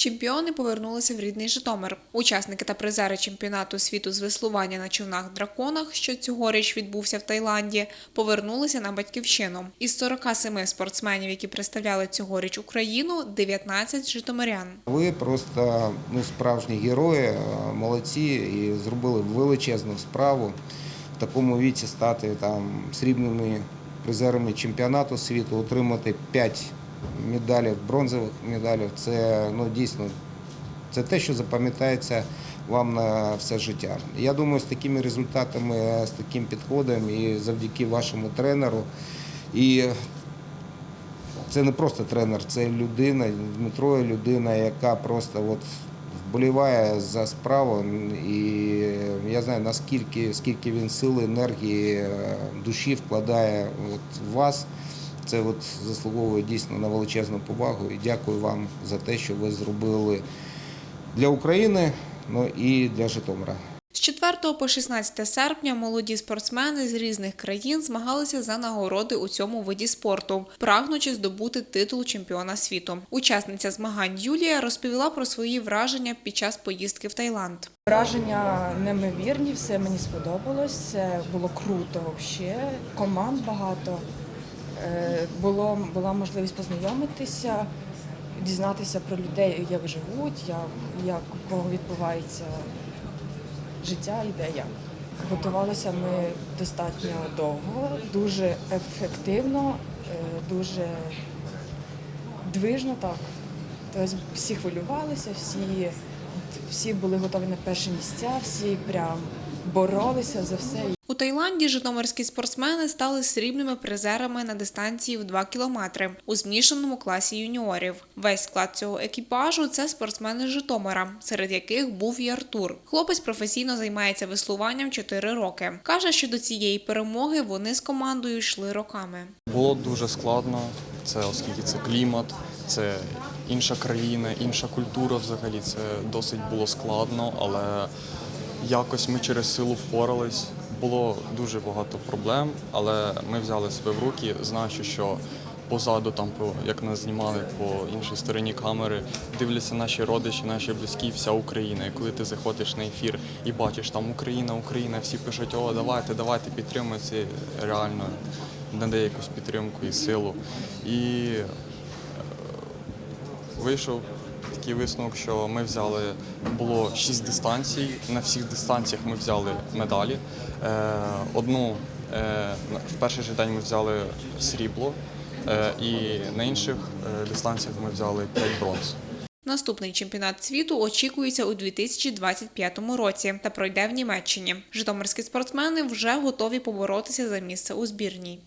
Чемпіони повернулися в рідний Житомир. Учасники та призери чемпіонату світу з веслування на човнах драконах, що цьогоріч відбувся в Таїланді, повернулися на батьківщину. Із 47 спортсменів, які представляли цьогоріч Україну, 19 житомирян. Ви просто ну, справжні герої, е, молодці і зробили величезну справу в такому віці стати там срібними призерами чемпіонату світу, отримати 5 медалей, бронзових медалей. Це ну, дійсно це те, що запам'ятається вам на все життя. Я думаю, з такими результатами, з таким підходом і завдяки вашому тренеру. І це не просто тренер, це людина, Дмитро людина, яка просто от вболіває за справу. І я знаю, наскільки скільки він сили, енергії, душі вкладає от в вас. Це от заслуговує дійсно на величезну повагу. І дякую вам за те, що ви зробили для України, ну і для Житомира. З 4 по 16 серпня молоді спортсмени з різних країн змагалися за нагороди у цьому виді спорту, прагнучи здобути титул чемпіона світу. Учасниця змагань Юлія розповіла про свої враження під час поїздки в Таїланд. Враження неймовірні, все мені сподобалось. Це було круто взагалі. Команд багато. Е, Було, була можливість познайомитися, дізнатися про людей, як живуть, як, як у кого відбувається життя і де як. Готувалися ми достатньо довго, дуже ефективно, е, дуже движно так. Тобто всі хвилювалися, всі, всі були готові на перші місця, всі прям боролися за все. Таїланді житомирські спортсмени стали срібними призерами на дистанції в 2 кілометри у змішаному класі юніорів. Весь склад цього екіпажу це спортсмени Житомира, серед яких був і Артур. Хлопець професійно займається веслуванням 4 роки. каже, що до цієї перемоги вони з командою йшли роками. Було дуже складно, це оскільки це клімат, це інша країна, інша культура взагалі. Це досить було складно, але якось ми через силу впорались. Було дуже багато проблем, але ми взяли себе в руки, знаючи, що позаду, там, як нас знімали по іншій стороні камери, дивляться наші родичі, наші близькі, вся Україна. І коли ти заходиш на ефір і бачиш там Україна, Україна, всі пишуть, о, давайте, давайте підтримуємо, реально надає якусь підтримку і силу. І е, вийшов такий висновок, що ми взяли, було шість дистанцій. На всіх дистанціях ми взяли медалі. Е, Одну е, в перший же день ми взяли срібло, е, і на інших дистанціях ми взяли 5 бронз. Наступний чемпіонат світу очікується у 2025 році та пройде в Німеччині. Житомирські спортсмени вже готові поборотися за місце у збірній.